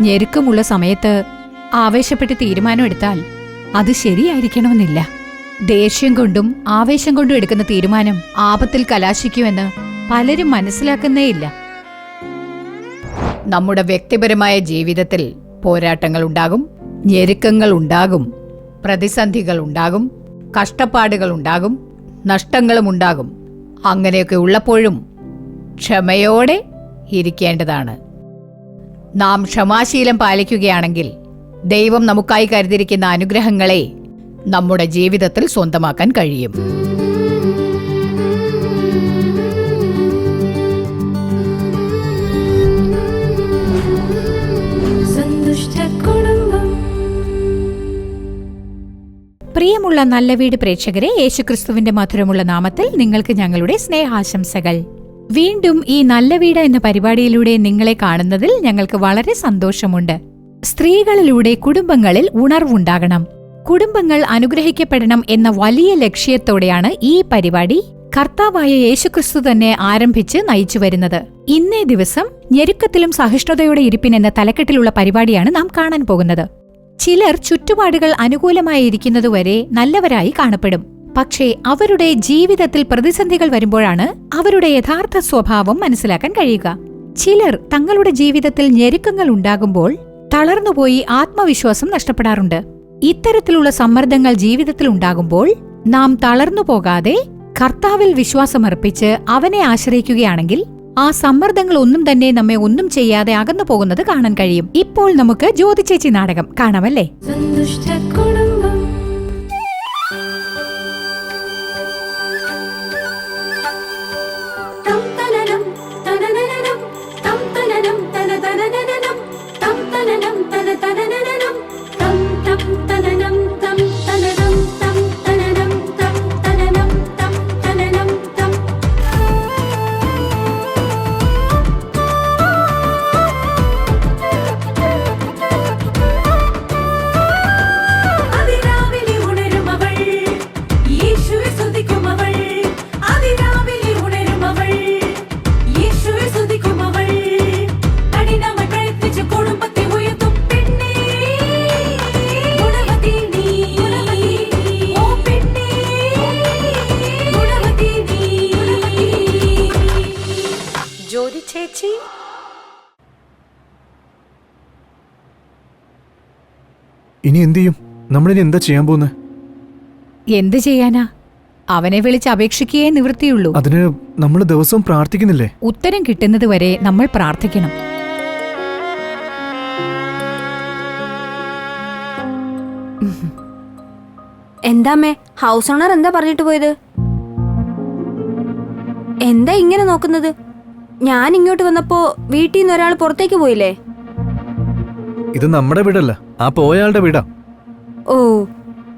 ഞെരുക്കമുള്ള സമയത്ത് ആവേശപ്പെട്ട് തീരുമാനമെടുത്താൽ അത് ശരിയായിരിക്കണമെന്നില്ല. ദേഷ്യം കൊണ്ടും ആവേശം കൊണ്ടും എടുക്കുന്ന തീരുമാനം ആപത്തിൽ കലാശിക്കുമെന്ന് പലരും മനസ്സിലാക്കുന്നേയില്ല. നമ്മുടെ വ്യക്തിപരമായ ജീവിതത്തിൽ പോരാട്ടങ്ങൾ ഉണ്ടാകും ഞെരുക്കങ്ങൾ ഉണ്ടാകും പ്രതിസന്ധികൾ ഉണ്ടാകും കഷ്ടപ്പാടുകൾ ഉണ്ടാകും നഷ്ടങ്ങളും ഉണ്ടാകും. അങ്ങനെയൊക്കെ ഉള്ളപ്പോഴും ക്ഷമയോടെ ഇരിക്കേണ്ടതാണ്. നാം ക്ഷമാശീലം പാലിക്കുകയാണെങ്കിൽ ദൈവം നമുക്കായി കരുതിയിരിക്കുന്ന അനുഗ്രഹങ്ങളെ നമ്മുടെ ജീവിതത്തിൽ സ്വന്തമാക്കാൻ കഴിയും. സന്തുഷ്ട കുടുംബം. പ്രിയമുള്ള നല്ല വീട് പ്രേക്ഷകരെ യേശുക്രിസ്തുവിന്റെ മധുരമുള്ള നാമത്തിൽ നിങ്ങൾക്ക് ഞങ്ങളുടെ സ്നേഹാശംസകൾ. വീണ്ടും ഈ നല്ല വീട് എന്ന പരിപാടിയിലൂടെ നിങ്ങളെ കാണുന്നതിൽ ഞങ്ങൾക്ക് വളരെ സന്തോഷമുണ്ട്. സ്ത്രീകളിലൂടെ കുടുംബങ്ങളിൽ ഉണർവുണ്ടാകണം. കുടുംബങ്ങൾ അനുഗ്രഹിക്കപ്പെടണം എന്ന വലിയ ലക്ഷ്യത്തോടെയാണ് ഈ പരിപാടി കർത്താവായ യേശുക്രിസ്തു തന്നെ ആരംഭിച്ച് നയിച്ചു വരുന്നത്. ഇന്നേ ദിവസം ഞെരുക്കത്തിലും സഹിഷ്ണുതയുടെ ഇരിപ്പിൻ എന്ന തലക്കെട്ടിലുള്ള പരിപാടിയാണ് നാം കാണാൻ പോകുന്നത്. ചിലർ ചുറ്റുപാടുകൾ അനുകൂലമായിരിക്കുന്നതുവരെ നല്ലവരായി കാണപ്പെടും. പക്ഷേ അവരുടെ ജീവിതത്തിൽ പ്രതിസന്ധികൾ വരുമ്പോഴാണ് അവരുടെ യഥാർത്ഥ സ്വഭാവം മനസ്സിലാക്കാൻ കഴിയുക. ചിലർ തങ്ങളുടെ ജീവിതത്തിൽ ഞെരുക്കങ്ങൾ ഉണ്ടാകുമ്പോൾ തളർന്നുപോയി ആത്മവിശ്വാസം നഷ്ടപ്പെടാറുണ്ട്. ഇത്തരത്തിലുള്ള സമ്മർദ്ദങ്ങൾ ജീവിതത്തിൽ ഉണ്ടാകുമ്പോൾ നാം തളർന്നു പോകാതെ കർത്താവിൽ വിശ്വാസമർപ്പിച്ച് അവനെ ആശ്രയിക്കുകയാണെങ്കിൽ ആ സമ്മർദ്ദങ്ങൾ ഒന്നും തന്നെ നമ്മെ ഒന്നും ചെയ്യാതെ അകന്നു പോകുന്നത് കാണാൻ കഴിയും. ഇപ്പോൾ നമുക്ക് ജ്യോതിചേച്ചി നാടകം കാണാമല്ലേ? തന തനനനനം തം തനനം തന തനനനനം ഇനി എന്ത് ചെയ്യും? നമ്മളിനി എന്താ ചെയ്യാൻ പോകുന്നത് എന്ത് ചെയ്യാനാ? അവനെ വിളിച്ച് അപേക്ഷിക്കുകയേ നിവൃത്തിയുള്ളൂ. അതിന് നമ്മൾ ദിവസവും പ്രാർത്ഥിക്കുന്നില്ലേ? ഉത്തരം കിട്ടുന്നത് വരെ നമ്മൾ പ്രാർത്ഥിക്കണം. എന്താമേ ഹൗസ് ഓണർ എന്താ പറഞ്ഞിട്ട് പോയത്? എന്താ ഇങ്ങനെ നോക്കുന്നത്? ഞാൻ ഇങ്ങോട്ട് വന്നപ്പോ വീട്ടിൽ നിന്ന് ഒരാൾ പുറത്തേക്ക് പോയില്ലേ? ഇത് നമ്മുടെ വീടല്ല. ആ പോയാളുടെ വീടാ. ഓ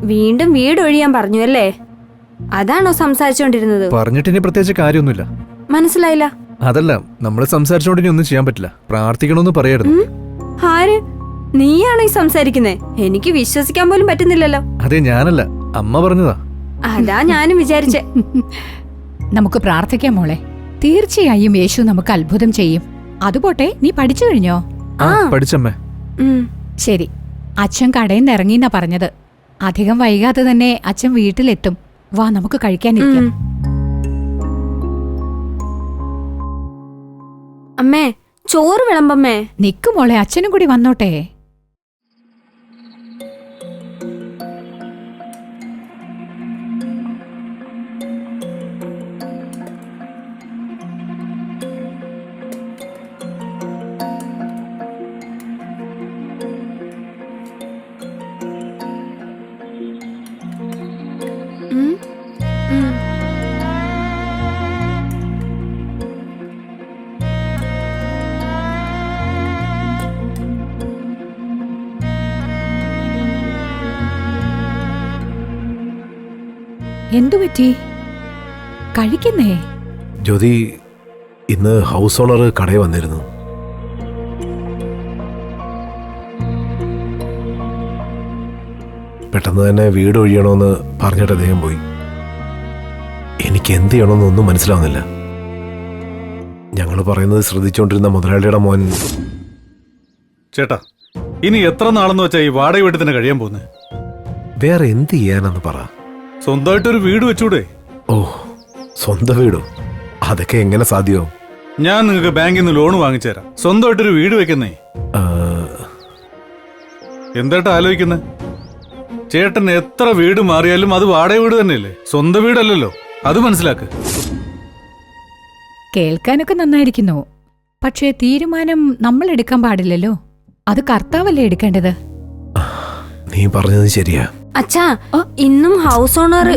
വീണ്ടും വീട് ഒഴിയാൻ പറഞ്ഞു അല്ലേ? അതാണോ സംസാരിച്ചോണ്ടിരുന്നത്? പറഞ്ഞിട്ട് ഇനി പ്രത്യേകിച്ച് കാര്യമൊന്നുമില്ല. മനസ്സിലായില്ല. അതല്ല നമ്മൾ സംസാരിച്ചോണ്ട് ഇനി ഒന്നും ചെയ്യാൻ പറ്റില്ല. പ്രാർത്ഥിക്കണമെന്ന് പറയായിരുന്നു? ആര്? നീയാണോ ഈ സംസാരിക്കുന്നേ? എനിക്ക് വിശ്വസിക്കാൻ പോലും പറ്റുന്നില്ലല്ലോ. അതെ ഞാനല്ല. അമ്മ പറഞ്ഞതാ. അതാ ഞാനും വിചാരിച്ചേ. നമുക്ക് പ്രാർത്ഥിക്കാം മോളെ. തീർച്ചയായും യേശു നമുക്ക് അത്ഭുതം ചെയ്യും. അതുപോട്ടെ നീ പഠിച്ചു കഴിഞ്ഞോ? ആ ആ. പഠിച്ചമ്മേ ശരി. അച്ഛൻ കടയിൽ നിന്ന് ഇറങ്ങിന്നാ പറഞ്ഞത്. അധികം വൈകാതെ തന്നെ അച്ഛൻ വീട്ടിലെത്തും. വാ നമുക്ക് കഴിക്കാനിരിക്കാം. അമ്മേ ചോറ് വിളമ്പമ്മേ. നിക്ക് മോളെ അച്ഛനും കൂടി വന്നോട്ടെ. എന്തുപറ്റി കഴിക്കുന്നേ? ജ്യോതി ഇന്ന് ഹൗസ് ഓണർ കടയിൽ വന്നിരുന്നു. പെട്ടെന്ന് തന്നെ വീട് ഒഴിയണമെന്ന് പറഞ്ഞിട്ട് അദ്ദേഹം പോയി. എനിക്ക് എന്ത് ചെയ്യണമെന്നൊന്നും മനസ്സിലാവുന്നില്ല. ഞങ്ങൾ പറയുന്നത് ശ്രദ്ധിച്ചുകൊണ്ടിരുന്ന മുതലാളിയുടെ മോൻ ചേട്ടാ ഇനി എത്ര നാളെന്ന് വെച്ചാൽ ഈ വാടക വീട്ടിൽ തന്നെ കഴിയാൻ പോകുന്നത് വേറെ എന്ത് ചെയ്യാനെന്ന് പറ. സ്വന്തമായിട്ടൊരു വീട് വെച്ചൂടെ? ഓ സ്വന്തം വീടോ? അതൊക്കെ എങ്ങനെ സാധ്യമാവും ഞാൻ നിങ്ങൾക്ക് ബാങ്കിൽ നിന്ന് ലോൺ വാങ്ങിച്ചു തരാം സ്വന്തമായിട്ടൊരു വീട് വെക്കുന്നേ. ആ, എന്തായിട്ട് ആലോചിക്കുന്നത് ചേട്ടൻ എത്ര വീട് മാറിയാലും അത് വാടക വീട് തന്നെയല്ലേ? സ്വന്തം വീടല്ലല്ലോ. അത് മനസ്സിലാക്ക്. കേൾക്കാനൊക്കെ നന്നായിരിക്കുന്നു. പക്ഷേ തീരുമാനം നമ്മൾ എടുക്കാൻ പാടില്ലല്ലോ. അത് കർത്താവല്ലേ എടുക്കേണ്ടത്? നീ പറഞ്ഞത് ശരിയാ. അച്ഛാ ഇന്നും ഹൗസ് ഓണർ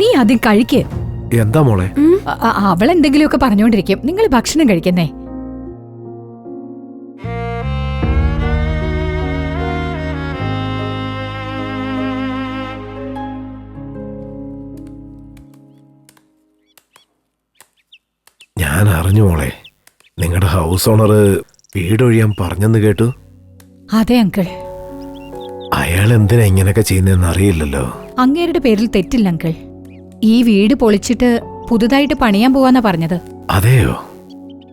നീ ആദ്യം കഴിക്ക്. എന്താ മോളെ? അവൾ എന്തെങ്കിലുമൊക്കെ പറഞ്ഞുകൊണ്ടിരിക്കും നിങ്ങൾ ഭക്ഷണം കഴിക്കുന്നേ. ഞാൻ അറിഞ്ഞു മോളെ. നിങ്ങളുടെ ഹൗസ് ഓണർ വീടൊഴിയാൻ പറഞ്ഞെന്ന് കേട്ടു. അതെ അങ്കിൾ അയാൾ എന്തിനാ ഇങ്ങനെയൊക്കെ ചെയ്യുന്നതെന്ന് അറിയില്ലല്ലോ. അങ്ങേരുടെ പേരിൽ തെറ്റില്ല അങ്കിൾ. ഈ വീട് പൊളിച്ചിട്ട് പുതുതായിട്ട് പണിയാൻ പോവാന്നാ പറഞ്ഞത്. അതെയോ?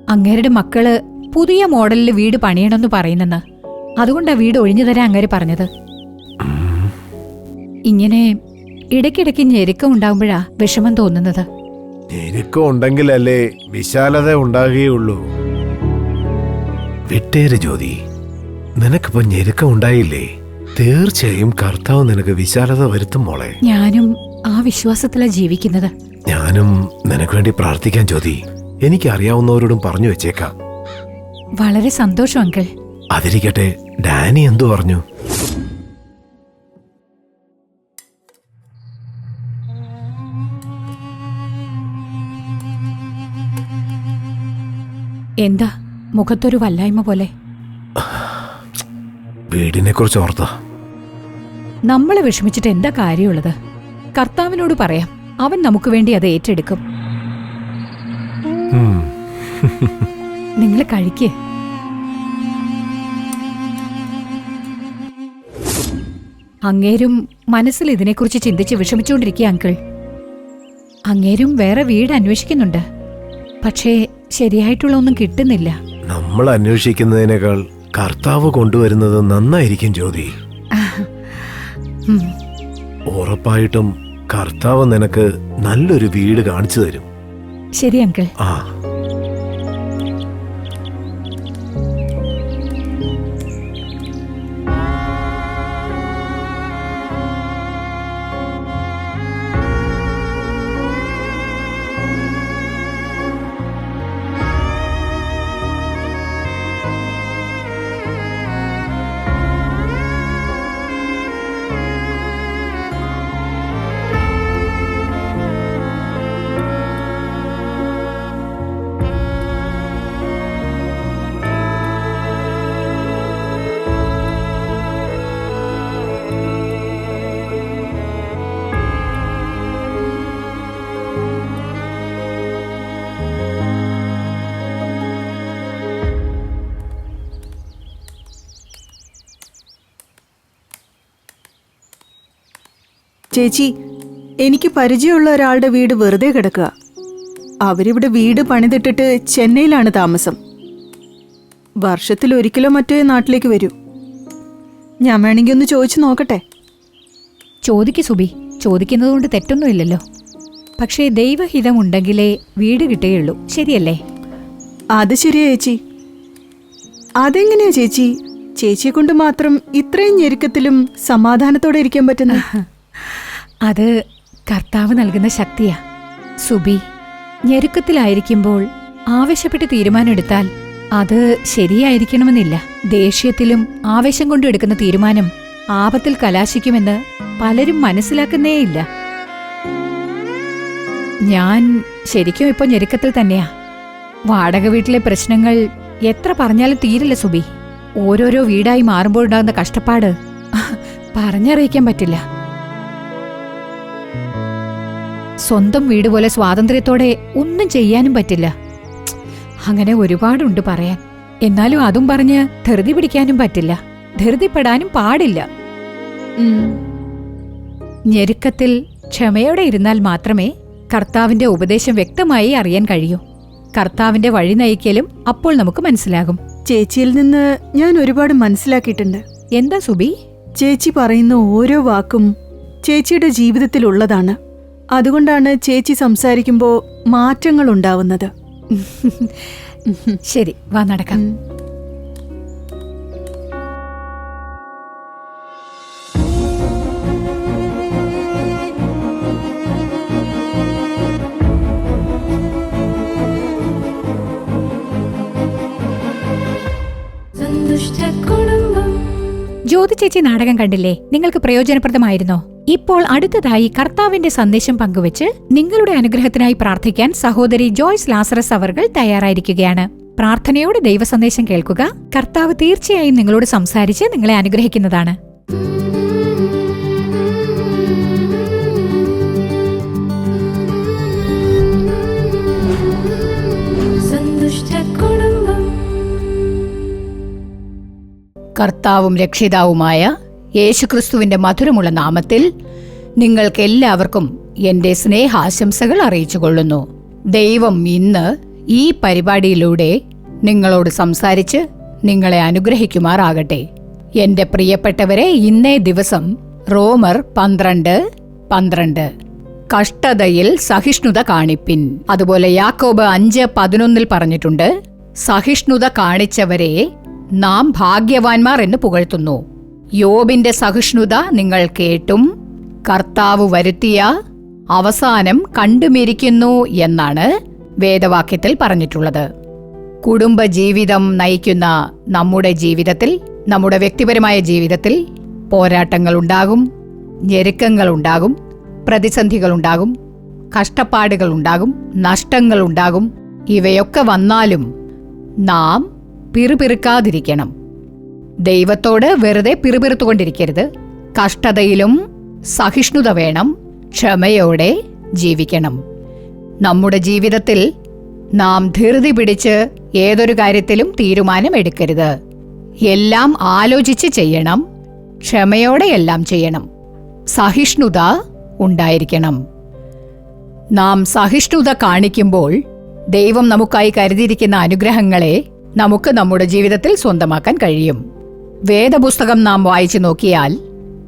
അങ്ങേരുടെ മക്കൾ പുതിയ മോഡലിൽ വീട് പണിയണമെന്ന് പറയുന്നെന്ന്. അതുകൊണ്ടാ വീട് ഒഴിഞ്ഞു തരാൻ അങ്ങേര് പറഞ്ഞത്. ഇങ്ങനെ ഇടയ്ക്കിടയ്ക്ക് ഞെരുക്കം ഉണ്ടാവുമ്പോഴാ വിഷമം തോന്നുന്നത്. ഞെരുക്കം ഉണ്ടെങ്കിലല്ലേ വിശാലത ഉണ്ടാകുകയുള്ളൂ. വിട്ടേര് ജ്യോതി നിനക്കിപ്പോ ഞെരുക്കം ഉണ്ടായില്ലേ? തീർച്ചയായും കർത്താവ് നിനക്ക് വിശാലത വരുത്തും മോളെ. ഞാനും ആ വിശ്വാസത്തിലാ ജീവിക്കുന്നത്. ഞാനും നിനക്ക് വേണ്ടി പ്രാർത്ഥിക്കാൻ ജ്യോതി. എനിക്ക് അറിയാവുന്നവരോടും പറഞ്ഞു വെച്ചേക്കാം. വളരെ സന്തോഷം അങ്കിൾ. അതിരിക്കട്ടെ ഡാനി എന്തു പറഞ്ഞു? എന്താ? മുഖത്തൊരു വല്ലായ്മ പോലെ. വീടിനെ കുറിച്ച് ഓർത്ത നമ്മളെ വിഷമിച്ചിട്ട് എന്താ കാര്യമുള്ളത്? കർത്താവിനോട് പറയാം. അവൻ നമുക്ക് വേണ്ടി അത് ഏറ്റെടുക്കും. നിങ്ങൾ കഴിക്കേ. അങ്ങേരും മനസ്സിൽ ഇതിനെക്കുറിച്ച് ചിന്തിച്ച് വിഷമിച്ചുകൊണ്ടിരിക്കുക അങ്കിൾ. അങ്ങേരും വേറെ വീട് അന്വേഷിക്കുന്നുണ്ട്. പക്ഷേ ശരിയായിട്ടുള്ള ഒന്നും കിട്ടുന്നില്ല. നമ്മൾ അന്വേഷിക്കുന്നതിനേക്കാൾ കർത്താവ് കൊണ്ടുവരുന്നത് നന്നായിരിക്കും ജ്യോതി. ഉറപ്പായിട്ടും കർത്താവ് നിനക്ക് നല്ലൊരു വീട് കാണിച്ചു തരും. ശരി അങ്കിൾ. ആ. ചേച്ചി എനിക്ക് പരിചയമുള്ള ഒരാളുടെ വീട് വെറുതെ കിടക്കുക. അവരിവിടെ വീട് പണിതിട്ടിട്ട് ചെന്നൈയിലാണ് താമസം. വർഷത്തിൽ ഒരിക്കലോ മറ്റോ നാട്ടിലേക്ക് വരൂ. ഞാൻ വേണമെങ്കിൽ ഒന്ന് ചോദിച്ചു നോക്കട്ടെ? ചോദിക്ക് സുബി. ചോദിക്കുന്നത് ചോദിക്കുന്നതുകൊണ്ട് തെറ്റൊന്നുമില്ലല്ലോ പക്ഷേ ദൈവഹിതമുണ്ടെങ്കിലേ വീട് കിട്ടുകയുള്ളൂ. ശരിയല്ലേ? അത് ശരിയാ ചേച്ചി. അതെങ്ങനെയാ ചേച്ചി? ചേച്ചിയെ കൊണ്ട് മാത്രം ഇത്രയും ഞെരുക്കത്തിലും സമാധാനത്തോടെ ഇരിക്കാൻ പറ്റുന്നത്? അത് കർത്താവ് നൽകുന്ന ശക്തിയാ. സുബി ഞെരുക്കത്തിലായിരിക്കുമ്പോൾ ആവശ്യപ്പെട്ട് തീരുമാനമെടുത്താൽ അത് ശരിയായിരിക്കണമെന്നില്ല. ദേഷ്യത്തിലും ആവേശം കൊണ്ടും എടുക്കുന്ന തീരുമാനം ആപത്തിൽ കലാശിക്കുമെന്ന് പലരും മനസ്സിലാക്കുന്നേയില്ല. ഞാൻ ശരിക്കും ഇപ്പൊ ഞെരുക്കത്തിൽ തന്നെയാ. വാടക വീട്ടിലെ പ്രശ്നങ്ങൾ എത്ര പറഞ്ഞാലും തീരില്ല സുബി. ഓരോരോ വീടായി മാറുമ്പോഴുണ്ടാകുന്ന കഷ്ടപ്പാട് പറഞ്ഞറിയിക്കാൻ പറ്റില്ല. സ്വന്തം വീട് പോലെ സ്വാതന്ത്ര്യത്തോടെ ഒന്നും ചെയ്യാനും പറ്റില്ല. അങ്ങനെ ഒരുപാടുണ്ട് പറയാൻ. എന്നാലും അതും പറഞ്ഞ് ധൃതി പിടിക്കാനും പറ്റില്ല. ധൃതിപ്പെടാനും പാടില്ല. ഞെരുക്കത്തിൽ ക്ഷമയോടെ ഇരുന്നാൽ മാത്രമേ കർത്താവിന്റെ ഉപദേശം വ്യക്തമായി അറിയാൻ കഴിയൂ. കർത്താവിന്റെ വഴി നയിക്കലും അപ്പോൾ നമുക്ക് മനസ്സിലാകും. ചേച്ചിയിൽ നിന്ന് ഞാൻ ഒരുപാട് മനസ്സിലാക്കിയിട്ടുണ്ട്. എന്താ സുബി? ചേച്ചി പറയുന്ന ഓരോ വാക്കും ചേച്ചിയുടെ ജീവിതത്തിലുള്ളതാണ്. അതുകൊണ്ടാണ് ചേച്ചി സംസാരിക്കുമ്പോൾ മാറ്റങ്ങൾ ഉണ്ടാവുന്നത് ശരി വാ നടക്കാം. ജ്യോതി ചേച്ചി നാടകം കണ്ടില്ലേ? നിങ്ങൾക്ക് പ്രയോജനപ്രദമായിരുന്നോ? ഇപ്പോൾ അടുത്തതായി കർത്താവിന്റെ സന്ദേശം പങ്കുവച്ച് നിങ്ങളുടെ അനുഗ്രഹത്തിനായി പ്രാർത്ഥിക്കാൻ സഹോദരി ജോയ്സ് ലാസറസ് അവർകൾ തയ്യാറായിരിക്കുകയാണ്. പ്രാർത്ഥനയോടെ ദൈവസന്ദേശം കേൾക്കുക. കർത്താവ് തീർച്ചയായും നിങ്ങളോട് സംസാരിച്ച് നിങ്ങളെ അനുഗ്രഹിക്കുന്നതാണ്. കർത്താവും രക്ഷിതാവുമായ യേശുക്രിസ്തുവിന്റെ മധുരമുള്ള നാമത്തിൽ നിങ്ങൾക്ക് എല്ലാവർക്കും എന്റെ സ്നേഹാശംസകൾ അറിയിച്ചുകൊള്ളുന്നു. ദൈവം ഇന്ന് ഈ പരിപാടിയിലൂടെ നിങ്ങളോട് സംസാരിച്ച് നിങ്ങളെ അനുഗ്രഹിക്കുമാറാകട്ടെ. എന്റെ പ്രിയപ്പെട്ടവരെ ഇന്നേ ദിവസം റോമർ പന്ത്രണ്ട് പന്ത്രണ്ട്. കഷ്ടതയിൽ സഹിഷ്ണുത കാണിപ്പിൻ. അതുപോലെ യാക്കോബ് അഞ്ച് പതിനൊന്നിൽ പറഞ്ഞിട്ടുണ്ട് സഹിഷ്ണുത കാണിച്ചവരെ നാം ഭാഗ്യവാൻമാർ എന്ന് പുകഴ്ത്തുന്നു. യോബിന്റെ സഹിഷ്ണുത നിങ്ങൾ കേട്ടും കർത്താവ് വരുത്തിയ അവസാനം കണ്ടുമിരിക്കുന്നു എന്നാണ് വേദവാക്യത്തിൽ പറഞ്ഞിട്ടുള്ളത്. കുടുംബജീവിതം നയിക്കുന്ന നമ്മുടെ ജീവിതത്തിൽ നമ്മുടെ വ്യക്തിപരമായ ജീവിതത്തിൽ പോരാട്ടങ്ങളുണ്ടാകും ഞെരുക്കങ്ങളുണ്ടാകും പ്രതിസന്ധികളുണ്ടാകും കഷ്ടപ്പാടുകളുണ്ടാകും നഷ്ടങ്ങളുണ്ടാകും ഇവയൊക്കെ വന്നാലും നാം പിറുപിറുക്കാതിരിക്കണം. ദൈവത്തോട് വെറുതെ പിറുപിറുത്തുകൊണ്ടിരിക്കരുത്. കഷ്ടതയിലും സഹിഷ്ണുത വേണം. ക്ഷമയോടെ ജീവിക്കണം. നമ്മുടെ ജീവിതത്തിൽ നാം ധൃതി പിടിച്ച് ഏതൊരു കാര്യത്തിലും തീരുമാനം എടുക്കരുത് എല്ലാം ആലോചിച്ച് ചെയ്യണം. ക്ഷമയോടെ എല്ലാം ചെയ്യണം. സഹിഷ്ണുത ഉണ്ടായിരിക്കണം. നാം സഹിഷ്ണുത കാണിക്കുമ്പോൾ ദൈവം നമുക്കായി കരുതിയിരിക്കുന്ന അനുഗ്രഹങ്ങളെ നമുക്ക് നമ്മുടെ ജീവിതത്തിൽ സ്വന്തമാക്കാൻ കഴിയും. വേദപുസ്തകം നാം വായിച്ചു നോക്കിയാൽ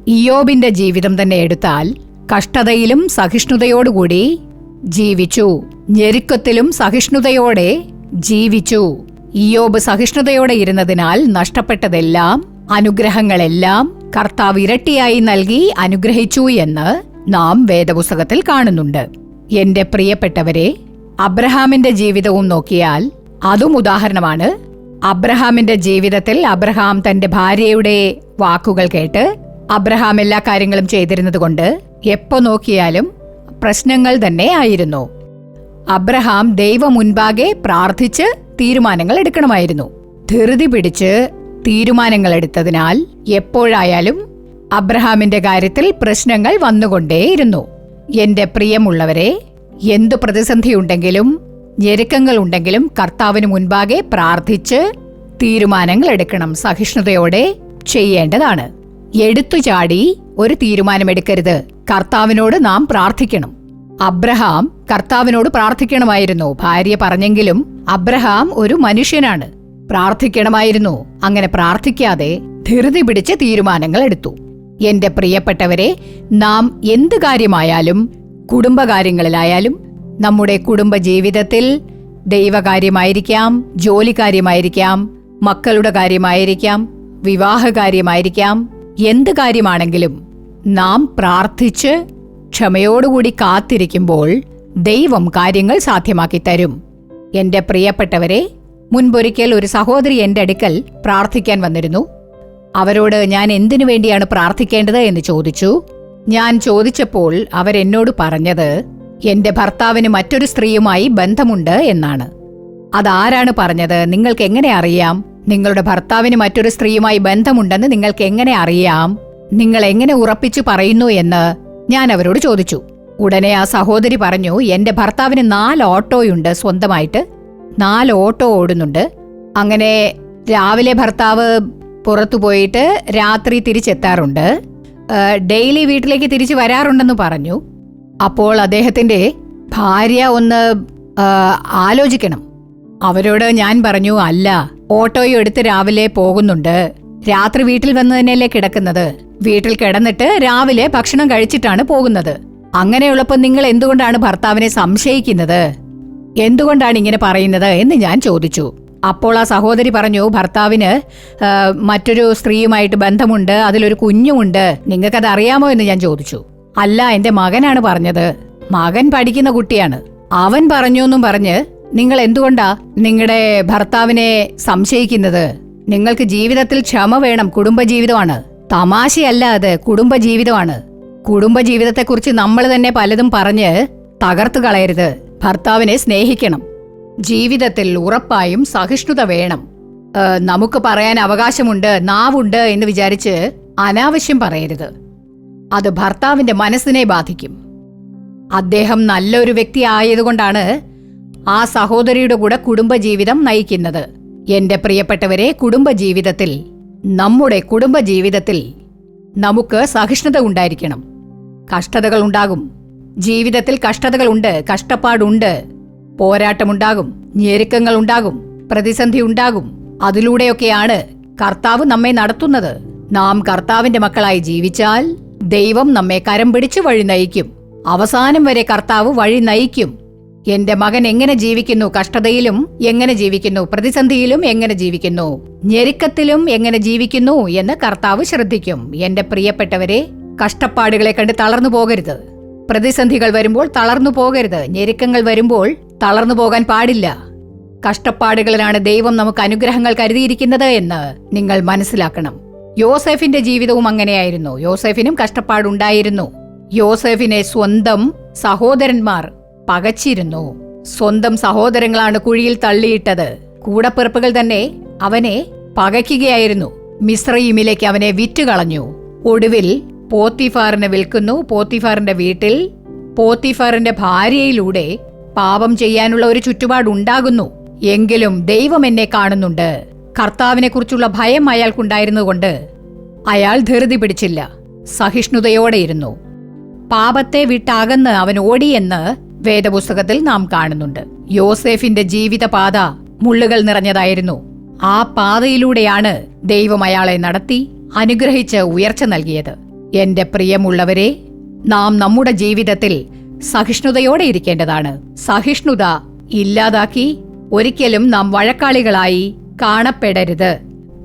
ഇയോബിന്റെ ജീവിതം തന്നെ എടുത്താൽ കഷ്ടതയിലും സഹിഷ്ണുതയോടുകൂടി ജീവിച്ചു. ഞെരുക്കത്തിലും സഹിഷ്ണുതയോടെ ജീവിച്ചു. ഇയോബ് സഹിഷ്ണുതയോടെ ഇരുന്നതിനാൽ നഷ്ടപ്പെട്ടതെല്ലാം അനുഗ്രഹങ്ങളെല്ലാം കർത്താവ് ഇരട്ടിയായി നൽകി അനുഗ്രഹിച്ചു എന്ന് നാം വേദപുസ്തകത്തിൽ കാണുന്നുണ്ട്. എന്റെ പ്രിയപ്പെട്ടവരെ അബ്രഹാമിന്റെ ജീവിതവും നോക്കിയാൽ അതും ഉദാഹരണമാണ്. അബ്രഹാമിന്റെ ജീവിതത്തിൽ അബ്രഹാം തന്റെ ഭാര്യയുടെ വാക്കുകൾ കേട്ട് അബ്രഹാം എല്ലാ കാര്യങ്ങളും ചെയ്തിരുന്നത് കൊണ്ട് എപ്പോ നോക്കിയാലും പ്രശ്നങ്ങൾ തന്നെ ആയിരുന്നു. അബ്രഹാം ദൈവം മുൻപാകെ പ്രാർത്ഥിച്ച് തീരുമാനങ്ങൾ എടുക്കണമായിരുന്നു. ധൃതി പിടിച്ച് തീരുമാനങ്ങൾ എടുത്തതിനാൽ എപ്പോഴായാലും അബ്രഹാമിന്റെ കാര്യത്തിൽ പ്രശ്നങ്ങൾ വന്നുകൊണ്ടേയിരുന്നു. എന്റെ പ്രിയമുള്ളവരെ എന്തു പ്രതിസന്ധിയുണ്ടെങ്കിലും ഞെരുക്കങ്ങൾ ഉണ്ടെങ്കിലും കർത്താവിന് മുൻപാകെ പ്രാർത്ഥിച്ച് തീരുമാനങ്ങൾ എടുക്കണം. സഹിഷ്ണുതയോടെ ചെയ്യേണ്ടതാണ്. എടുത്തു ചാടി ഒരു തീരുമാനമെടുക്കരുത് കർത്താവിനോട് നാം പ്രാർത്ഥിക്കണം. അബ്രഹാം കർത്താവിനോട് പ്രാർത്ഥിക്കണമായിരുന്നു. ഭാര്യ പറഞ്ഞെങ്കിലും അബ്രഹാം ഒരു മനുഷ്യനാണ്. പ്രാർത്ഥിക്കണമായിരുന്നു. അങ്ങനെ പ്രാർത്ഥിക്കാതെ ധൃതി പിടിച്ച് തീരുമാനങ്ങൾ എടുത്തു. എന്റെ പ്രിയപ്പെട്ടവരെ നാം എന്ത് കാര്യമായാലും കുടുംബകാര്യങ്ങളിലായാലും നമ്മുടെ കുടുംബ ജീവിതത്തിൽ ദൈവകാര്യമായിരിക്കാം ജോലിക്കാര്യമായിരിക്കാം മക്കളുടെ കാര്യമായിരിക്കാം വിവാഹകാര്യമായിരിക്കാം. എന്ത് കാര്യമാണെങ്കിലും നാം പ്രാർത്ഥിച്ച് ക്ഷമയോടുകൂടി കാത്തിരിക്കുമ്പോൾ ദൈവം കാര്യങ്ങൾ സാധ്യമാക്കി തരും. എന്റെ പ്രിയപ്പെട്ടവരെ മുൻപൊരിക്കൽ ഒരു സഹോദരി എന്റെ അടുക്കൽ പ്രാർത്ഥിക്കാൻ വന്നിരുന്നു. അവരോട് ഞാൻ എന്തിനു വേണ്ടിയാണ് പ്രാർത്ഥിക്കേണ്ടത് എന്ന് ചോദിച്ചു. ഞാൻ ചോദിച്ചപ്പോൾ അവരെന്നോട് പറഞ്ഞത് എന്റെ ഭർത്താവിന് മറ്റൊരു സ്ത്രീയുമായി ബന്ധമുണ്ട് എന്നാണ്. അതാരാണ് പറഞ്ഞത്? നിങ്ങൾക്ക് എങ്ങനെ അറിയാം? നിങ്ങളുടെ ഭർത്താവിന് മറ്റൊരു സ്ത്രീയുമായി ബന്ധമുണ്ടെന്ന് നിങ്ങൾക്ക് എങ്ങനെ അറിയാം? നിങ്ങൾ എങ്ങനെ ഉറപ്പിച്ചു പറയുന്നു എന്ന് ഞാൻ അവരോട് ചോദിച്ചു. ഉടനെ ആ സഹോദരി പറഞ്ഞു എന്റെ ഭർത്താവിന് നാല് ഓട്ടോയുണ്ട് സ്വന്തമായിട്ട്. നാല് ഓട്ടോ ഓടുന്നുണ്ട്. അങ്ങനെ രാവിലെ ഭർത്താവ് പുറത്തു പോയിട്ട് രാത്രി തിരിച്ചെത്താറുണ്ട്. ഡെയിലി വീട്ടിലേക്ക് തിരിച്ചു വരാറുണ്ടെന്ന് പറഞ്ഞു. അപ്പോൾ അദ്ദേഹത്തിന്റെ ഭാര്യ ഒന്ന് ആലോചിക്കണം. അവരോട് ഞാൻ പറഞ്ഞു അല്ല ഓട്ടോയും എടുത്ത് രാവിലെ പോകുന്നുണ്ട്. രാത്രി വീട്ടിൽ വന്ന് തന്നെയല്ലേ കിടക്കുന്നത്. വീട്ടിൽ കിടന്നിട്ട് രാവിലെ ഭക്ഷണം കഴിച്ചിട്ടാണ് പോകുന്നത്. അങ്ങനെയുള്ളപ്പോൾ നിങ്ങൾ എന്തുകൊണ്ടാണ് ഭർത്താവിനെ സംശയിക്കുന്നത്? എന്തുകൊണ്ടാണ് ഇങ്ങനെ പറയുന്നത്? എന്ന് ഞാൻ ചോദിച്ചു. അപ്പോൾ ആ സഹോദരി പറഞ്ഞു ഭർത്താവിന് മറ്റൊരു സ്ത്രീയുമായിട്ട് ബന്ധമുണ്ട് അതിലൊരു കുഞ്ഞുമുണ്ട്. നിങ്ങൾക്കത് അറിയാമോ എന്ന് ഞാൻ ചോദിച്ചു. അല്ല എന്റെ മകനാണ് പറഞ്ഞത്. മകൻ പഠിക്കുന്ന കുട്ടിയാണ്. അവൻ പറഞ്ഞു എന്നും പറഞ്ഞ് നിങ്ങൾ എന്തുകൊണ്ടാ നിങ്ങളുടെ ഭർത്താവിനെ സംശയിക്കുന്നത്? നിങ്ങൾക്ക് ജീവിതത്തിൽ ക്ഷമ വേണം കുടുംബജീവിതമാണ്. തമാശയല്ല അത് കുടുംബജീവിതമാണ്. കുടുംബജീവിതത്തെക്കുറിച്ച് നമ്മൾ തന്നെ പലതും പറഞ്ഞ് തകർത്തു കളയരുത്. ഭർത്താവിനെ സ്നേഹിക്കണം. ജീവിതത്തിൽ ഉറപ്പായും സഹിഷ്ണുത വേണം. നമുക്ക് പറയാൻ അവകാശമുണ്ട് നാവുണ്ട് എന്ന് വിചാരിച്ച് അനാവശ്യം പറയരുത്. അത് ഭർത്താവിന്റെ മനസ്സിനെ ബാധിക്കും. അദ്ദേഹം നല്ലൊരു വ്യക്തി ആയതുകൊണ്ടാണ് ആ സഹോദരിയുടെ കൂടെ കുടുംബജീവിതം നയിക്കുന്നത്. എന്റെ പ്രിയപ്പെട്ടവരെ കുടുംബജീവിതത്തിൽ നമ്മുടെ കുടുംബജീവിതത്തിൽ നമുക്ക് സഹിഷ്ണുത ഉണ്ടായിരിക്കണം. കഷ്ടതകൾ ഉണ്ടാകും. ജീവിതത്തിൽ കഷ്ടതകളുണ്ട് കഷ്ടപ്പാടുണ്ട്. പോരാട്ടമുണ്ടാകും ഞെരുക്കങ്ങൾ ഉണ്ടാകും പ്രതിസന്ധി ഉണ്ടാകും. അതിലൂടെയൊക്കെയാണ് കർത്താവ് നമ്മെ നടത്തുന്നത്. നാം കർത്താവിന്റെ മക്കളായി ജീവിച്ചാൽ ദൈവം നമ്മെ കരം പിടിച്ച് വഴി നയിക്കും. അവസാനം വരെ കർത്താവ് വഴി നയിക്കും. എന്റെ മകൻ എങ്ങനെ ജീവിക്കുന്നു? കഷ്ടതയിലും എങ്ങനെ ജീവിക്കുന്നു? പ്രതിസന്ധിയിലും എങ്ങനെ ജീവിക്കുന്നു? ഞെരുക്കത്തിലും എങ്ങനെ ജീവിക്കുന്നു എന്ന് കർത്താവ് ശ്രദ്ധിക്കും. എന്റെ പ്രിയപ്പെട്ടവരെ കഷ്ടപ്പാടുകളെ കണ്ട് തളർന്നു പോകരുത്. പ്രതിസന്ധികൾ വരുമ്പോൾ തളർന്നു പോകരുത്. ഞെരുക്കങ്ങൾ വരുമ്പോൾ തളർന്നു പോകാൻ പാടില്ല. കഷ്ടപ്പാടുകളിലാണ് ദൈവം നമുക്ക് അനുഗ്രഹങ്ങൾ കരുതിയിരിക്കുന്നത് എന്ന് നിങ്ങൾ മനസ്സിലാക്കണം. യോസെഫിന്റെ ജീവിതവും അങ്ങനെയായിരുന്നു. യോസെഫിനും കഷ്ടപ്പാടുണ്ടായിരുന്നു. യോസെഫിനെ സ്വന്തം സഹോദരന്മാർ പകച്ചിരുന്നു. സ്വന്തം സഹോദരങ്ങളാണ് കുഴിയിൽ തള്ളിയിട്ടത്. കൂടപ്പിറപ്പുകൾ തന്നെ അവനെ പകയ്ക്കുകയായിരുന്നു. മിശ്രയിമിലേക്ക് അവനെ വിറ്റുകളഞ്ഞു. ഒടുവിൽ പോത്തിഫാറിനെ വിൽക്കുന്നു. പോത്തിഫാറിന്റെ വീട്ടിൽ പോത്തിഫാറിന്റെ ഭാര്യയിലൂടെ പാപം ചെയ്യാനുള്ള ഒരു ചുറ്റുപാടുണ്ടാകുന്നു. എങ്കിലും ദൈവം എന്നെ കാണുന്നുണ്ട്. കർത്താവിനെ കുറിച്ചുള്ള ഭയം അയാൾക്കുണ്ടായിരുന്നുകൊണ്ട് അയാൾ ധൃതി പിടിച്ചില്ല. സഹിഷ്ണുതയോടെയിരുന്നു. പാപത്തെ വിട്ടകന്ന് അവൻ ഓടിയെന്ന് വേദപുസ്തകത്തിൽ നാം കാണുന്നുണ്ട്. യോസേഫിന്റെ ജീവിതപാത മുള്ളുകൾ നിറഞ്ഞതായിരുന്നു. ആ പാതയിലൂടെയാണ് ദൈവം അയാളെ നടത്തി അനുഗ്രഹിച്ച് ഉയർച്ച നൽകിയത്. എന്റെ പ്രിയമുള്ളവരെ നാം നമ്മുടെ ജീവിതത്തിൽ സഹിഷ്ണുതയോടെ ഇരിക്കേണ്ടതാണ്. സഹിഷ്ണുത ഇല്ലാതാക്കി ഒരിക്കലും നാം വഴക്കാളികളായി കാണപ്പെടരുത്.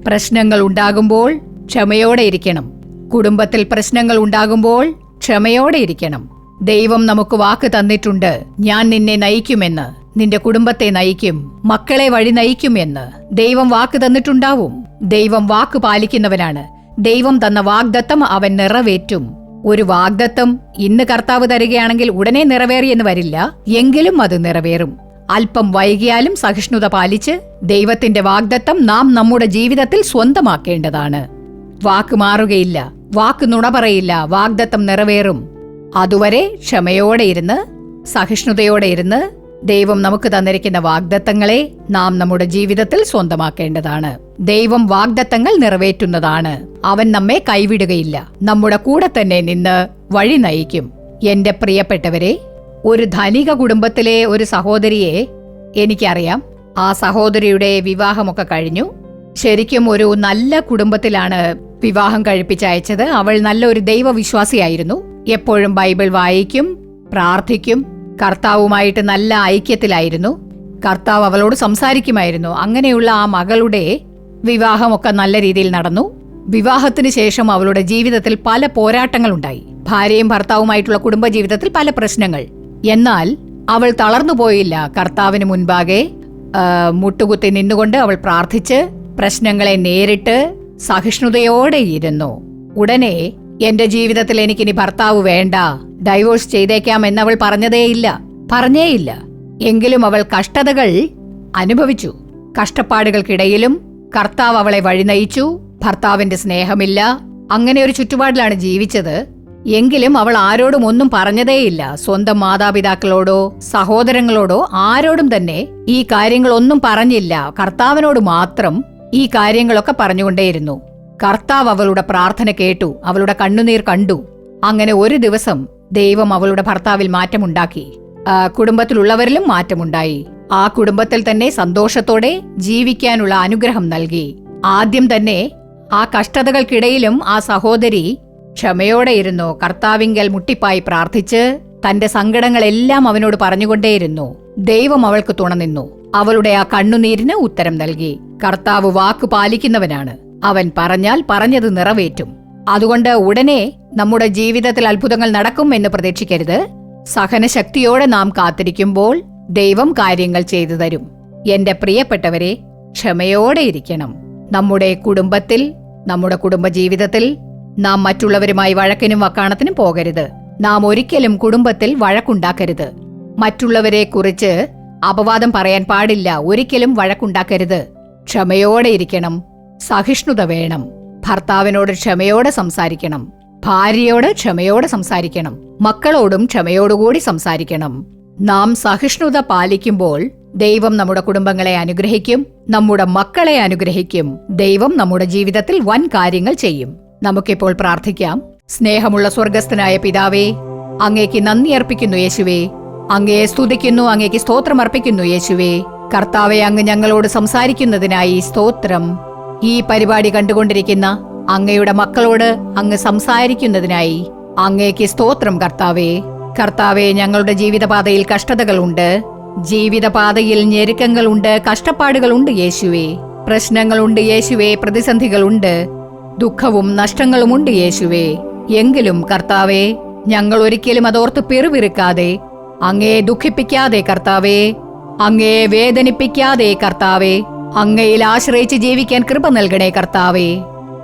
പ്രശ്നങ്ങൾ ഉണ്ടാകുമ്പോൾ ക്ഷമയോടെ ഇരിക്കണം. കുടുംബത്തിൽ പ്രശ്നങ്ങൾ ഉണ്ടാകുമ്പോൾ ക്ഷമയോടെ ഇരിക്കണം. ദൈവം നമുക്ക് വാക്ക് തന്നിട്ടുണ്ട്. ഞാൻ നിന്നെ നയിക്കുമെന്ന്. നിന്റെ കുടുംബത്തെ നയിക്കും. മക്കളെ വഴി നയിക്കുമെന്ന്. ദൈവം വാക്ക് തന്നിട്ടുണ്ടാവും. ദൈവം വാക്ക് പാലിക്കുന്നവനാണ്. ദൈവം തന്ന വാഗ്ദത്തം അവൻ നിറവേറ്റും. ഒരു വാഗ്ദത്തം ഇന്ന് കർത്താവ് തരികയാണെങ്കിൽ ഉടനെ നിറവേറിയെന്ന് വരില്ല. എങ്കിലും അത് നിറവേറും. അല്പം വൈകിയാലും സഹിഷ്ണുത പാലിച്ച് ദൈവത്തിന്റെ വാഗ്ദത്തം നാം നമ്മുടെ ജീവിതത്തിൽ സ്വന്തമാക്കേണ്ടതാണ്. വാക്ക് മാറുകയില്ല വാക്ക് നുണ പറയില്ല വാഗ്ദത്തം നിറവേറും. അതുവരെ ക്ഷമയോടെ ഇരുന്ന് സഹിഷ്ണുതയോടെ ഇരുന്ന് ദൈവം നമുക്ക് തന്നിരിക്കുന്ന വാഗ്ദത്തങ്ങളെ നാം നമ്മുടെ ജീവിതത്തിൽ സ്വന്തമാക്കേണ്ടതാണ്. ദൈവം വാഗ്ദത്തങ്ങൾ നിറവേറ്റുന്നതാണ്. അവൻ നമ്മെ കൈവിടുകയില്ല. നമ്മുടെ കൂടെ തന്നെ നിന്ന് വഴി നയിക്കും. എന്റെ പ്രിയപ്പെട്ടവരെ ഒരു ധനിക കുടുംബത്തിലെ ഒരു സഹോദരിയെ എനിക്കറിയാം. ആ സഹോദരിയുടെ വിവാഹമൊക്കെ കഴിഞ്ഞു. ശരിക്കും ഒരു നല്ല കുടുംബത്തിലാണ് വിവാഹം കഴിപ്പിച്ചയച്ചത്. അവൾ നല്ലൊരു ദൈവവിശ്വാസിയായിരുന്നു. എപ്പോഴും ബൈബിൾ വായിക്കും പ്രാർത്ഥിക്കും. കർത്താവുമായിട്ട് നല്ല ഐക്യത്തിലായിരുന്നു. കർത്താവ് അവളോട് സംസാരിക്കുമായിരുന്നു. അങ്ങനെയുള്ള ആ മകളുടെ വിവാഹമൊക്കെ നല്ല രീതിയിൽ നടന്നു. വിവാഹത്തിന് ശേഷം അവളുടെ ജീവിതത്തിൽ പല പോരാട്ടങ്ങളുണ്ടായി. ഭാര്യയും ഭർത്താവുമായിട്ടുള്ള കുടുംബജീവിതത്തിൽ പല പ്രശ്നങ്ങൾ. എന്നാൽ അവൾ തളർന്നുപോയില്ല കർത്താവിന് മുൻപാകെ മുട്ടുകുത്തി നിന്നുകൊണ്ട് അവൾ പ്രാർത്ഥിച്ച് പ്രശ്നങ്ങളെ നേരിട്ട് സഹിഷ്ണുതയോടെ ഇരുന്നു. ഉടനെ എന്റെ ജീവിതത്തിൽ എനിക്കിനി ഭർത്താവ് വേണ്ട. ഡൈവോഴ്സ് ചെയ്തേക്കാം എന്നവൾ പറഞ്ഞതേയില്ല. പറഞ്ഞേയില്ല. എങ്കിലും അവൾ കഷ്ടതകൾ അനുഭവിച്ചു. കഷ്ടപ്പാടുകൾക്കിടയിലും കർത്താവ് അവളെ വഴി നയിച്ചു ഭർത്താവിന്റെ സ്നേഹമില്ല. അങ്ങനെ ഒരു ചുറ്റുപാടിലാണ് ജീവിച്ചത്. എങ്കിലും അവൾ ആരോടും ഒന്നും പറഞ്ഞതേയില്ല. സ്വന്തം മാതാപിതാക്കളോടോ സഹോദരങ്ങളോടോ ആരോടും തന്നെ ഈ കാര്യങ്ങളൊന്നും പറഞ്ഞില്ല. കർത്താവിനോട് മാത്രം ഈ കാര്യങ്ങളൊക്കെ പറഞ്ഞുകൊണ്ടേയിരുന്നു. കർത്താവ് അവളുടെ പ്രാർത്ഥന കേട്ടു. അവളുടെ കണ്ണുനീർ കണ്ടു. അങ്ങനെ ഒരു ദിവസം ദൈവം അവളുടെ ഭർത്താവിൽ മാറ്റമുണ്ടാക്കി. കുടുംബത്തിലുള്ളവരിലും മാറ്റമുണ്ടായി. ആ കുടുംബത്തിൽ തന്നെ സന്തോഷത്തോടെ ജീവിക്കാനുള്ള അനുഗ്രഹം നൽകി. ആദ്യം തന്നെ ആ കഷ്ടതകൾക്കിടയിലും ആ സഹോദരി ക്ഷമയോടെ ഇരുന്നു കർത്താവിങ്കൽ മുട്ടിപ്പായി പ്രാർത്ഥിച്ച് തന്റെ സങ്കടങ്ങളെല്ലാം അവനോട് പറഞ്ഞുകൊണ്ടേയിരുന്നു. ദൈവം അവൾക്ക് തുണനിന്നു. അവളുടെ ആ കണ്ണുനീരിന് ഉത്തരം നൽകി. കർത്താവ് വാക്ക് പാലിക്കുന്നവനാണ്. അവൻ പറഞ്ഞാൽ പറഞ്ഞത് നിറവേറ്റും. അതുകൊണ്ട് ഉടനെ നമ്മുടെ ജീവിതത്തിൽ അത്ഭുതങ്ങൾ നടക്കും എന്ന് പ്രതീക്ഷിക്കരുത്. സഹനശക്തിയോടെ നാം കാത്തിരിക്കുമ്പോൾ ദൈവം കാര്യങ്ങൾ ചെയ്തു തരും. എന്റെ പ്രിയപ്പെട്ടവരെ ക്ഷമയോടെ ഇരിക്കണം. നമ്മുടെ കുടുംബത്തിൽ നമ്മുടെ കുടുംബജീവിതത്തിൽ നാം മറ്റുള്ളവരുമായി വഴക്കിനും വക്കാണത്തിനും പോകരുത്. നാം ഒരിക്കലും കുടുംബത്തിൽ വഴക്കുണ്ടാക്കരുത്. മറ്റുള്ളവരെ കുറിച്ച് അപവാദം പറയാൻ പാടില്ല. ഒരിക്കലും വഴക്കുണ്ടാക്കരുത്. ക്ഷമയോടെ ഇരിക്കണം. സഹിഷ്ണുത വേണം. ഭർത്താവിനോട് ക്ഷമയോടെ സംസാരിക്കണം. ഭാര്യയോട് ക്ഷമയോടെ സംസാരിക്കണം. മക്കളോടും ക്ഷമയോടുകൂടി സംസാരിക്കണം. നാം സഹിഷ്ണുത പാലിക്കുമ്പോൾ ദൈവം നമ്മുടെ കുടുംബങ്ങളെ അനുഗ്രഹിക്കും. നമ്മുടെ മക്കളെ അനുഗ്രഹിക്കും. ദൈവം നമ്മുടെ ജീവിതത്തിൽ വൻ കാര്യങ്ങൾ ചെയ്യും. നമുക്കിപ്പോൾ പ്രാർത്ഥിക്കാം. സ്നേഹമുള്ള സ്വർഗസ്ഥനായ പിതാവേ അങ്ങേക്ക് നന്ദി അർപ്പിക്കുന്നു യേശുവേ. അങ്ങയെ സ്തുതിക്കുന്നു അങ്ങേക്ക് സ്തോത്രം അർപ്പിക്കുന്നു യേശുവേ. കർത്താവെ അങ്ങ് ഞങ്ങളോട് സംസാരിക്കുന്നതിനായി സ്തോത്രം. ഈ പരിപാടി കണ്ടുകൊണ്ടിരിക്കുന്ന അങ്ങയുടെ മക്കളോട് അങ്ങ് സംസാരിക്കുന്നതിനായി അങ്ങേക്ക് സ്തോത്രം കർത്താവേ. കർത്താവെ ഞങ്ങളുടെ ജീവിതപാതയിൽ കഷ്ടതകളുണ്ട്. ജീവിതപാതയിൽ ഞെരുക്കങ്ങളുണ്ട് കഷ്ടപ്പാടുകളുണ്ട് യേശുവേ. പ്രശ്നങ്ങളുണ്ട് യേശുവേ പ്രതിസന്ധികളുണ്ട്. ദുഃഖവും നഷ്ടങ്ങളുമുണ്ട് യേശുവേ. എങ്കിലും കർത്താവേ ഞങ്ങൾ ഒരിക്കലും അതോർത്ത് പിറുവിറുക്കാതെ അങ്ങയെ ദുഃഖിപ്പിക്കാതെ കർത്താവേ അങ്ങയെ വേദനിപ്പിക്കാതെ കർത്താവേ അങ്ങയിൽ ആശ്രയിച്ച് ജീവിക്കാൻ കൃപ നൽകണേ കർത്താവേ.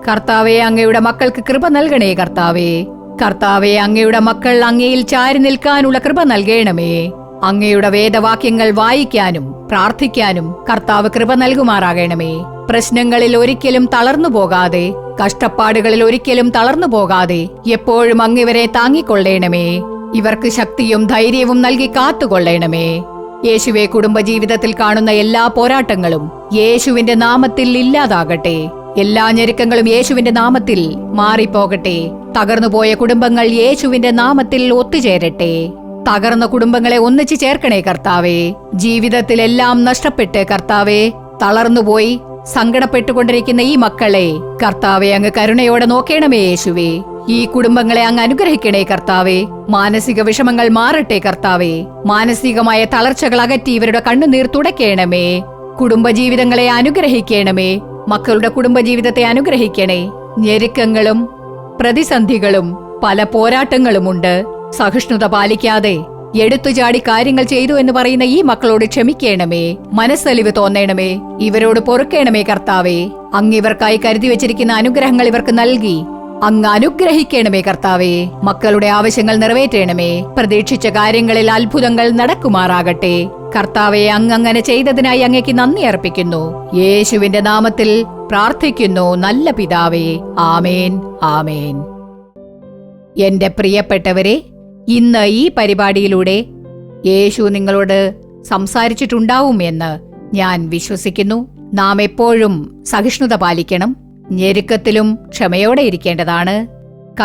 കർത്താവെ അങ്ങയുടെ മക്കൾക്ക് കൃപ നൽകണേ കർത്താവേ. കർത്താവെ അങ്ങയുടെ മക്കൾ അങ്ങയിൽ ചാരി നിൽക്കാനുള്ള കൃപ നൽകണമേ. അങ്ങയുടെ വേദവാക്യങ്ങൾ വായിക്കാനും പ്രാർത്ഥിക്കാനും കർത്താവ് കൃപ നൽകുമാറാകണമേ. പ്രശ്നങ്ങളിൽ ഒരിക്കലും തളർന്നു പോകാതെ കഷ്ടപ്പാടുകളിൽ ഒരിക്കലും തളർന്നു പോകാതെ എപ്പോഴും അങ്ങിവരെ താങ്ങിക്കൊള്ളേണമേ. ഇവർക്ക് ശക്തിയും ധൈര്യവും നൽകി കാത്തുകൊള്ളേണമേ. യേശുവെ കുടുംബജീവിതത്തിൽ കാണുന്ന എല്ലാ പോരാട്ടങ്ങളും യേശുവിന്റെ നാമത്തിൽ ഇല്ലാതാകട്ടെ. എല്ലാ ഞെരുക്കങ്ങളും യേശുവിന്റെ നാമത്തിൽ മാറിപ്പോകട്ടെ. തകർന്നുപോയ കുടുംബങ്ങൾ യേശുവിന്റെ നാമത്തിൽ ഒത്തുചേരട്ടെ. തകർന്ന കുടുംബങ്ങളെ ഒന്നിച്ചു ചേർക്കണേ കർത്താവേ. ജീവിതത്തിലെല്ലാം നഷ്ടപ്പെട്ട് കർത്താവേ തളർന്നുപോയി സങ്കടപ്പെട്ടുകൊണ്ടിരിക്കുന്ന ഈ മക്കളെ കർത്താവെ അങ്ങ് കരുണയോടെ നോക്കേണമേ യേശുവേ. ഈ കുടുംബങ്ങളെ അങ്ങ് അനുഗ്രഹിക്കണേ കർത്താവേ. മാനസിക വിഷമങ്ങൾ മാറട്ടെ കർത്താവേ. മാനസികമായ തളർച്ചകൾ അകറ്റി ഇവരുടെ കണ്ണുനീർ തുടയ്ക്കണമേ കുടുംബജീവിതങ്ങളെ അനുഗ്രഹിക്കണമേ. മക്കളുടെ കുടുംബജീവിതത്തെ അനുഗ്രഹിക്കണേ. ഞെരുക്കങ്ങളും പ്രതിസന്ധികളും പല പോരാട്ടങ്ങളുമുണ്ട്. സഹിഷ്ണുത പാലിക്കാതെ എടുത്തു ചാടി കാര്യങ്ങൾ ചെയ്തു എന്ന് പറയുന്ന ഈ മക്കളോട് ക്ഷമിക്കണമേ. മനസ്സലിവ് തോന്നണമേ. ഇവരോട് പൊറുക്കണമേ കർത്താവേ. അങ്ങ് ഇവർക്കായി കരുതി വെച്ചിരിക്കുന്ന അനുഗ്രഹങ്ങൾ ഇവർക്ക് നൽകി അങ്ങ് അനുഗ്രഹിക്കണമേ കർത്താവേ. മക്കളുടെ ആവശ്യങ്ങൾ നിറവേറ്റണമേ. പ്രതീക്ഷിച്ച കാര്യങ്ങളിൽ അത്ഭുതങ്ങൾ നടക്കുമാറാകട്ടെ. കർത്താവെ അങ്ങ് അങ്ങനെ ചെയ്തതിനായി അങ്ങേക്ക് നന്ദി അർപ്പിക്കുന്നു. യേശുവിന്റെ നാമത്തിൽ പ്രാർത്ഥിക്കുന്നു. നല്ല പിതാവേ. ആമേൻ. ആമേൻ. എന്റെ പ്രിയപ്പെട്ടവരെ ഇന്ന് ഈ പരിപാടിയിലൂടെ യേശു നിങ്ങളോട് സംസാരിച്ചിട്ടുണ്ടാവും എന്ന് ഞാൻ വിശ്വസിക്കുന്നു. നാം എപ്പോഴും സഹിഷ്ണുത പാലിക്കണം. ഞെരുക്കത്തിലും ക്ഷമയോടെ ഇരിക്കേണ്ടതാണ്.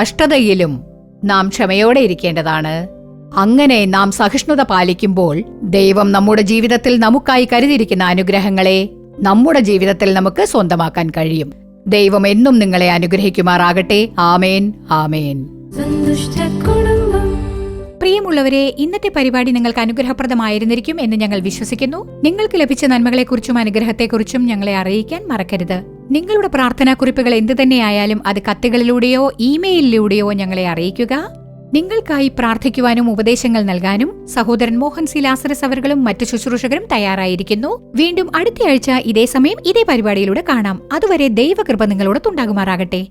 കഷ്ടതയിലും നാം ക്ഷമയോടെ ഇരിക്കേണ്ടതാണ്. അങ്ങനെ നാം സഹിഷ്ണുത പാലിക്കുമ്പോൾ ദൈവം നമ്മുടെ ജീവിതത്തിൽ നമുക്കായി കരുതിയിരിക്കുന്ന അനുഗ്രഹങ്ങളെ നമ്മുടെ ജീവിതത്തിൽ നമുക്ക് സ്വന്തമാക്കാൻ കഴിയും. ദൈവം എന്നും നിങ്ങളെ അനുഗ്രഹിക്കുമാറാകട്ടെ. ആമേൻ. ആമേൻ. സന്തുഷ്ട പ്രിയമുള്ളവരെ ഇന്നത്തെ പരിപാടി നിങ്ങൾക്ക് അനുഗ്രഹപ്രദമായിരുന്നിരിക്കും എന്ന് ഞങ്ങൾ വിശ്വസിക്കുന്നു. നിങ്ങൾക്ക് ലഭിച്ച നന്മകളെക്കുറിച്ചും അനുഗ്രഹത്തെക്കുറിച്ചും ഞങ്ങളെ അറിയിക്കാൻ മറക്കരുത്. നിങ്ങളുടെ പ്രാർത്ഥനാക്കുറിപ്പുകൾ എന്തു തന്നെയായാലും അത് കത്തുകളിലൂടെയോ ഇമെയിലിലൂടെയോ ഞങ്ങളെ അറിയിക്കുക. നിങ്ങൾക്കായി പ്രാർത്ഥിക്കുവാനും ഉപദേശങ്ങൾ നൽകാനും സഹോദരൻ മോഹൻ സിലാസരസ് അവരുകളും മറ്റു ശുശ്രൂഷകരും തയ്യാറായിരിക്കുന്നു. വീണ്ടും അടുത്തയാഴ്ച ഇതേ സമയം ഇതേ പരിപാടിയിലൂടെ കാണാം. അതുവരെ ദൈവകൃപ നിങ്ങളോടൊത്തുണ്ടാകുമാറാകട്ടെ.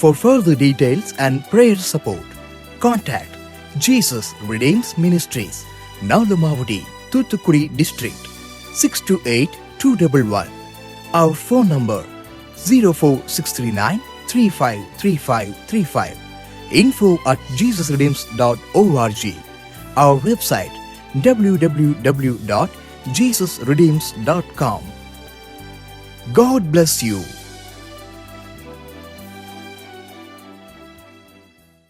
For further details and prayer support, contact Jesus Redeems Ministries, Nalamavadi, Thuthukudi District, 628-211. Our phone number 04639 353535. Info at jesusredeems.org. Our website www.jesusredeems.com. God bless you.